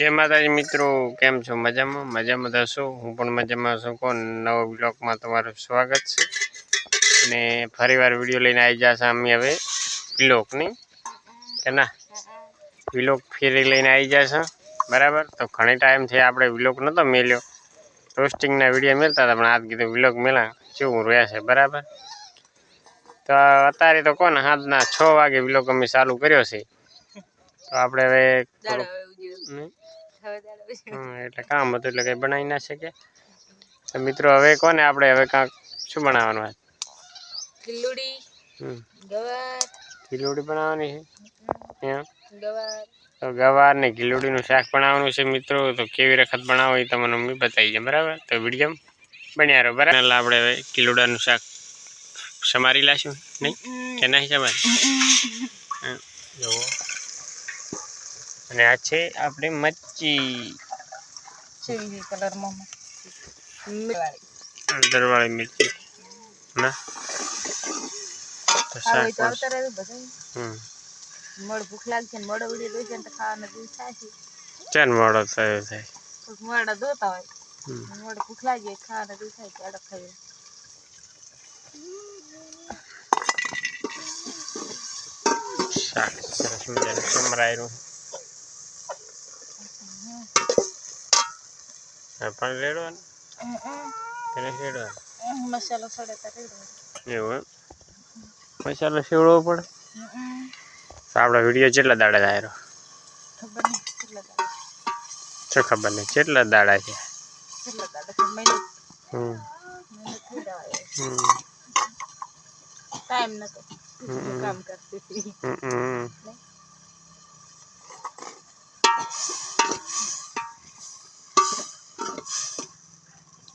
જય માતાજી મિત્રો કેમ છો? મજામાં? મજામાં થશો હું પણ મજામાં છું. કોણ? નવો બ્લોગમાં તમારું સ્વાગત છે. અને ફરીવાર વીડિયો લઈને આવી જશે અમે હવે બ્લોગની. કે ના? વિલોક ફેરી લઈને આવી જશે. બરાબર? તો ઘણી ટાઈમથી આપણે વિલોક નહોતો મેલ્યો. રોસ્ટિંગના વીડિયો મેળતા હતા પણ આજ કીધું વિલોક મેળા રહ્યા છે? બરાબર? તો અત્યારે તો કોને સાંજના છ વાગે વિલોક અમે ચાલુ કર્યો છે. તો આપણે હવે થોડુંક એટલે કામ હતું એટલે કંઈ બનાવી ના શકે. મિત્રો હવે કોને આપણે હવે કાંક શું બનાવવાનું હોય? ખીલુડી ગવાર. ખીલુડી બનાવવાની છે? ગવાર. તો ગવાર ને ખીલુડીનું શાક બનાવવાનું છે મિત્રો તો કેવી વખત બનાવો એ તમને મમ્મી બતાવી છે બરાબર? તો વીડિયો બન્યા રહો બરાબર? એટલે આપણે હવે કિલોડાનું શાક સમારી લાશું નહીં? કે નહીં સમારી? અને આ છે આપણે મચ્છી ચીલી કલરમાં દરવાળી મિર્ચી. ના. મળ ભૂખ લાગશે ને મળ ઉડી લઈ જાય તો ખાવાનું દૂધ થાય ચાર મોડો થયો થાય મળા દોતા હોય. મળ ભૂખ લાગે ખાવાનું દૂધ થાય અડક ખાઈ શાક સરસ મજાનું સમરાયેલું પણ રેડવાનું? તેને રેડવાનું. મસાલો સડે તો રેડો. એવું એમ? મસાલો સેવડવો પડે? આપણા વીડિયો કેટલા દાડા થાય ખબર નહીં કેટલા દાડા. શું ખબર નહીં? કેટલા દાડા છે. ટાઈમ નતો. કામ કરતી હતી.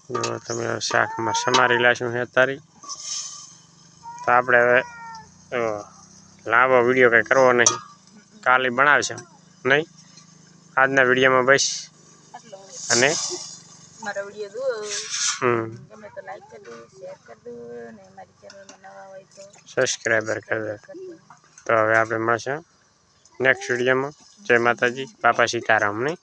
તમે શાકમાં સમારી લાશું છે તારી. તો આપણે હવે લાંબો વીડિયો કંઈ કરવો નહીં. કાલે બનાવશે નહીં? આજના વિડીયોમાં બસ. અને? મારો વીડિયો દો હમ. ગમે તો લાઈક કરી દો શેર કરી દો અને મારી ચેનલમાં નવા હોય તો સબસ્ક્રાઈબર કરી દો. તો હવે આપણે મળશે. નેક્સ્ટ વિડીયોમાં. જય માતાજી. બાપા સીતારામ નહીં?